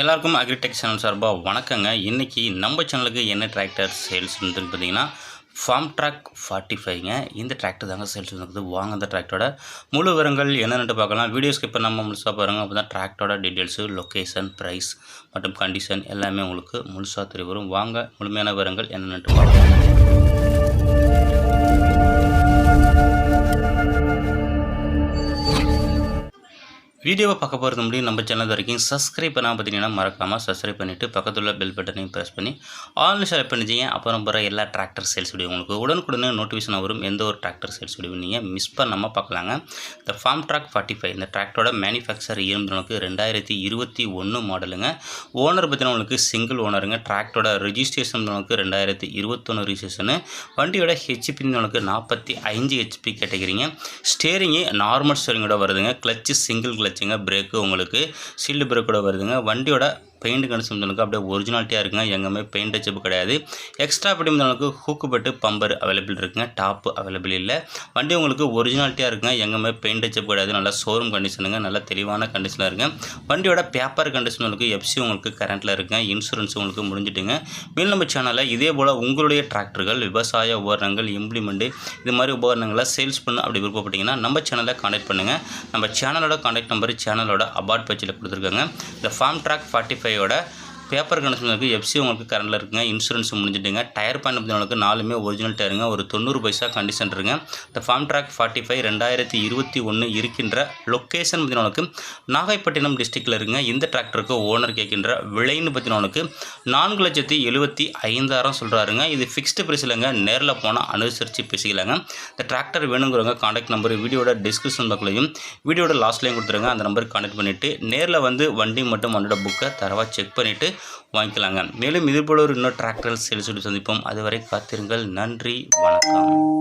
எல்லாருக்கும் agritech channel சார்பாக வணக்கங்க. இன்றைக்கி நம்ம சேனலுக்கு என்ன டிராக்டர் சேல்ஸ் இருந்துன்னு பார்த்தீங்கன்னா ஃபார்ம் ட்ராக் ஃபார்ட்டி ஃபைவ்ங்க இந்த டிராக்டர் தாங்க சேல்ஸ் வந்துருக்குது வாங்க அந்த டிராக்டரோட முழு விவரங்கள் என்னென்னு பார்க்கலாம். வீடியோ ஸ்கிப் நம்ம முழுசாக பாருங்கள் அப்போ தான் டிராக்டரோட டீட்டெயில்ஸு லொக்கேஷன் ப்ரைஸ் மற்றும் கண்டிஷன் எல்லாமே உங்களுக்கு முழுசாக தெரிய வரும். வாங்க முழுமையான விவரங்கள் என்னென்னு பார்க்கலாம். வீடியோவை பார்க்க போகிறது முடியும். நம்ம சேனல் வரைக்கும் சப்ஸ்கிரைப் பண்ணால் பார்த்தீங்கன்னா மறக்காமல் சப்ஸ்கிரைப் பண்ணிவிட்டு பக்கத்தில் உள்ள பெல் பட்டனையும் ப்ரெஸ் பண்ணி ஆன்லைன் செலக்ட் பண்ணிச்சிங்க அப்புறம் போகிற எல்லா டிராக்டர் சேல்ஸ் வீடியோ உங்களுக்கு உடனுக்குடனே நோட்டிஃபிகேஷன் வரும். எந்த ஒரு டிராக்டர் சேல்ஸ் வீடியோ நீங்கள் மிஸ் பண்ணாமல் பார்க்கலாங்க. இந்த ஃபார்ம் ட்ராக் ஃபார்ட்டி ஃபைவ் இந்த டிராக்டரோட மேனுஃபேக்சர் இருந்தவங்களுக்கு ரெண்டாயிரத்தி இருபத்தி ஒன்று மாடலுங்க ஓனர் பார்த்தீங்கன்னா சிங்கிள் ஓனருங்க டிராக்டரோட ரிஜிஸ்ட்ரேஷன் உங்களுக்கு ரெண்டாயிரத்தி இருபத்தொன்று ரிஜிஸ்ட்ரேஷனு வண்டியோட ஹெச்பி உங்களுக்கு நாற்பத்தி ஐந்து ஹெச்பி கேட்டகிரிங்க ஸ்டேரிங்கு நார்மல் ஸ்டேரிங்கோட வருதுங்க. கிளச்சு சிங்கிள் கிளச்சுங்க பிரேக்கு உங்களுக்கு சீல்டு பிரேக்கோட வருதுங்க. வண்டியோட பெயிண்ட் கண்டிஷன் அப்படியே ஒரிஜினாலிட்டியாக இருக்குங்க. எங்கேயுமே பெயிண்ட் டச்சப் கிடையாது. எக்ஸ்ட்ரா படி வந்தவங்களுக்கு ஹூக்கு பட்டு பம்பர் அவைலபிள் இருக்குங்க. டாப்பு அவைலபிள் இல்லை. வண்டி உங்களுக்கு ஒரிஜினாலிட்டியாக இருக்குங்க. எங்கேயுமே பெயிண்ட் டச்சப் கிடையாது. நல்லா ஷோரூம் கண்டிஷனுங்க நல்ல தெளிவான கண்டிஷனில் இருக்குங்க. வண்டியோட பேப்பர் கண்டிஷன் உங்களுக்கு எஃப்சி உங்களுக்கு கரண்ட்டில் இருக்குங்க. இன்சூரன்ஸ் உங்களுக்கு முடிஞ்சிட்டுங்க. மேல் நம்ம சேனலில் இதே போல் உங்களுடைய டிராக்டர்கள் விவசாய உபகரணங்கள் இம்ப்ளிமெண்ட்டு இது மாதிரி உபகரணங்களை சேல்ஸ் பண்ண அப்படி விருப்பப்பட்டீங்கன்னா நம்ம சேனலை காண்டாக்ட் பண்ணுங்கள் நம்ம சேனலோட காண்டாக்ட் நம்பர் சேனலோட அபார்ட் பேஜில் கொடுத்துருக்காங்க. இந்த ஃபார்ம் ட்ராக் ஃபார்ட்டி ஃபைவ் ஃபைவோட பேப்பர் கனெக்ஷன் இருக்குது எஃப்சி உங்களுக்கு கரண்டில் இருக்குங்க. இன்சூரன்ஸ் முடிஞ்சிட்டுங்க. டயர் பாயிண்ட் உங்களுக்கு நாலுமே ஒரிஜினல் டயருங்க ஒரு தொண்ணூறு பைசா கண்டிஷன் இருக்குங்க. இந்த ஃபார்ம் ட்ராக் ஃபார்ட்டி ஃபைவ் ரெண்டாயிரத்தி இருபத்தி ஒன்று இருக்கின்ற லொக்கேஷன் பார்த்தீங்கன்னா நாகைப்பட்டினம் டிஸ்ட்ரிக்டில் இருக்குங்க. இந்த டிராக்டருக்கு ஓனர் கேட்கின்ற விலைன்னு பார்த்தீங்கன்னா நான்கு லட்சத்தி எழுபத்தி ஐந்தாயிரம் சொல்கிறாருங்க இது ஃபிக்ஸ்டு பிரைஸ்லங்க இல்லைங்க. நேரில் போனால் அனுசரித்து பேசிக்கலாங்க. இந்த டிராக்டர் வேணுங்கிறவங்க காண்டாக்ட் நம்பர் வீடியோட டிஸ்கிரிப்ஷன் பக்கலையும் வீடியோட லாஸ்ட்லையும் கொடுத்துருங்க. அந்த நம்பருக்கு கான்டாக்ட் பண்ணிவிட்டு நேரில் வந்து வண்டி மட்டும் வண்டியோட புக்கை தரவாக செக் பண்ணிவிட்டு வாங்கிக்கலாங்க. மேலும் இதுபோல ஒரு இன்னொரு டிராக்டர் சேல்ஸ் சந்திப்போம். அதுவரை காத்திருங்கள். நன்றி. வணக்கம்.